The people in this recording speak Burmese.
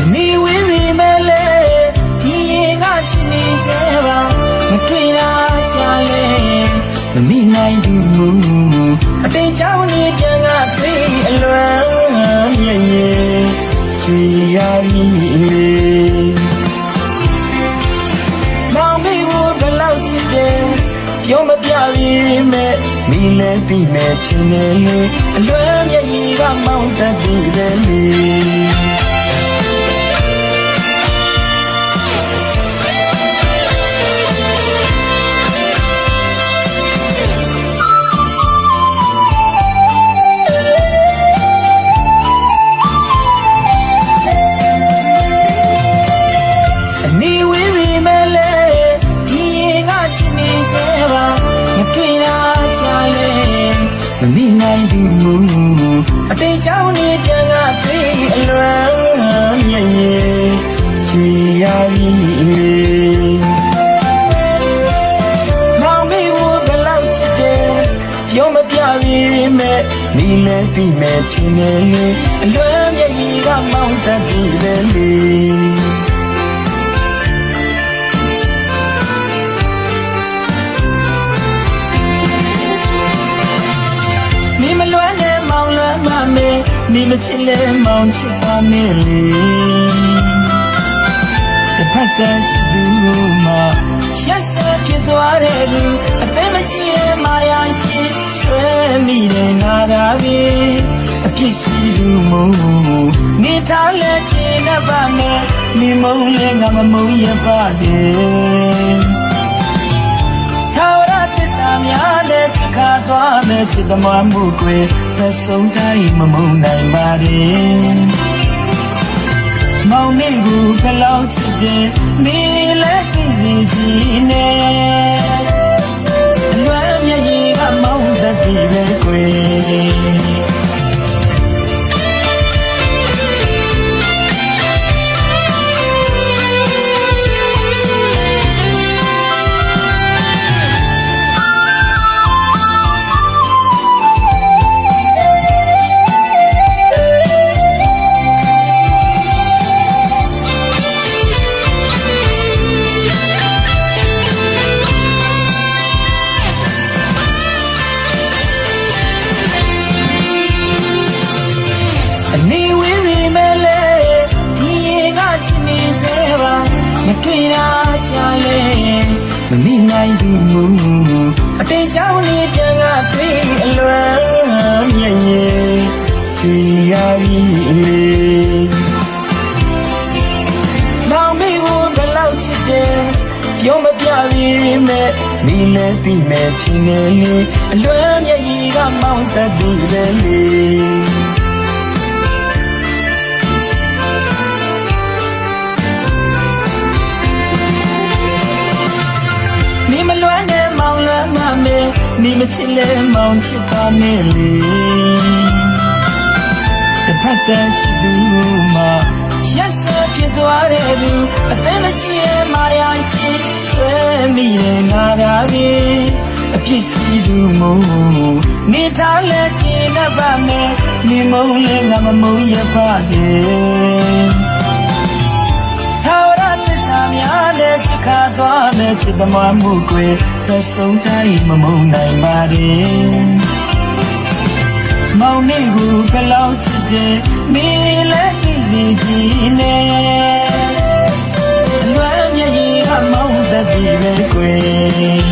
အနေဝေးရီမဲ့လေဒီရေကချစ်နေစေပါမတွေ့တာချာလေမမိနိုင်သူအတိတ်ချောင်းနေပြန်ကတွေ့အလွမ်းရဲ့ရဲ့ချွေရည်လေမောင်မေကိုဘယ်လောက်ချစ်တယ်ပြောမပြပြီမဲ့မိလဲသိမဲ့ထင်တယ်လေအလွမ်းမျက်ရည်ကမောင်းတတ်သေးတယ်လေ မမိနိုင်ဘူးအတိတ်ချောင်းနေပြန်ကပြေးအလွမ်းရဲ့ရဲ့ချွေရည်လေမောင်မေကိုဘယ်လောက်ချစ်တယ်ပြောမပြပြီမဲ့မိလဲသိမဲ့ထင်တယ်လေအလွမ်းရဲ့ရည်ကမောင်းတတ်ပြီလေ နေမလွမ်းနဲ့မောင်လွမ်းမမယ်နေမချစ်လဲမောင်ချစ်ပါမယ်လေတပတ်တန်ချစ်သူမှာရက်စက်ဖြစ်သွားတဲ့လူအသက်မရှိရဲ့မာယာရှိဆွဲမိတဲ့ငါသာပဲအပြစ်ရှိသူမုံနေထားလဲချင်တတ်ပါမယ်နေမုံလဲငါမမုံရပါတယ် ချစ်သမားမှုကွယ်သက်ဆုံးတိုင်းမမုန်းနိုင်ပါရဲ့မောင်မေကိုဘယ်လောက်ချစ်တယ်မိလည်းသိစီချင်နေအ မမိနိုင်ဘူးအတိတ်ချောင်းနေပြန်ကပြေးအလွမ်းရဲ့ရဲ့ချီရည်လေမောင်မေကိုဘယ်လောက်ချစ်တယ်ပြောမပြပြီမဲ့မိလဲသိမဲ့ထင်တယ်လေအလွမ်းရဲ့ရည်ကမောင်းတတ်သေးတယ်လေ နေမချစ်လဲမောင်ချစ်ပါနဲ့လေတပတ်တန်ချစ်သူမှာရက်စက်ပြသွားတဲ့သူအသက်မရှိရဲ့မာယာရှိဆွဲမိတဲ့ငါသာပဲအပြစ်ရှိသူမို့နေထားလဲချင်တတ်ပါမယ်နေမုန်းလဲငါမမုန်းရပါနဲ့ထာဝရသစ္စာများလဲချစ်ခါသွား နဲ့ချစ်သမားမှုတွေသက်ဆုံးတိုင်းမမုန်းနိုင်ပါရဲ့မောင်နေကိုဘယ်လောက်ချစ်တယ်မင်းလည်းသိစီခြင်းနဲ့အလွမ်းမြည်ရမောင်သက်ပြီလေကွယ်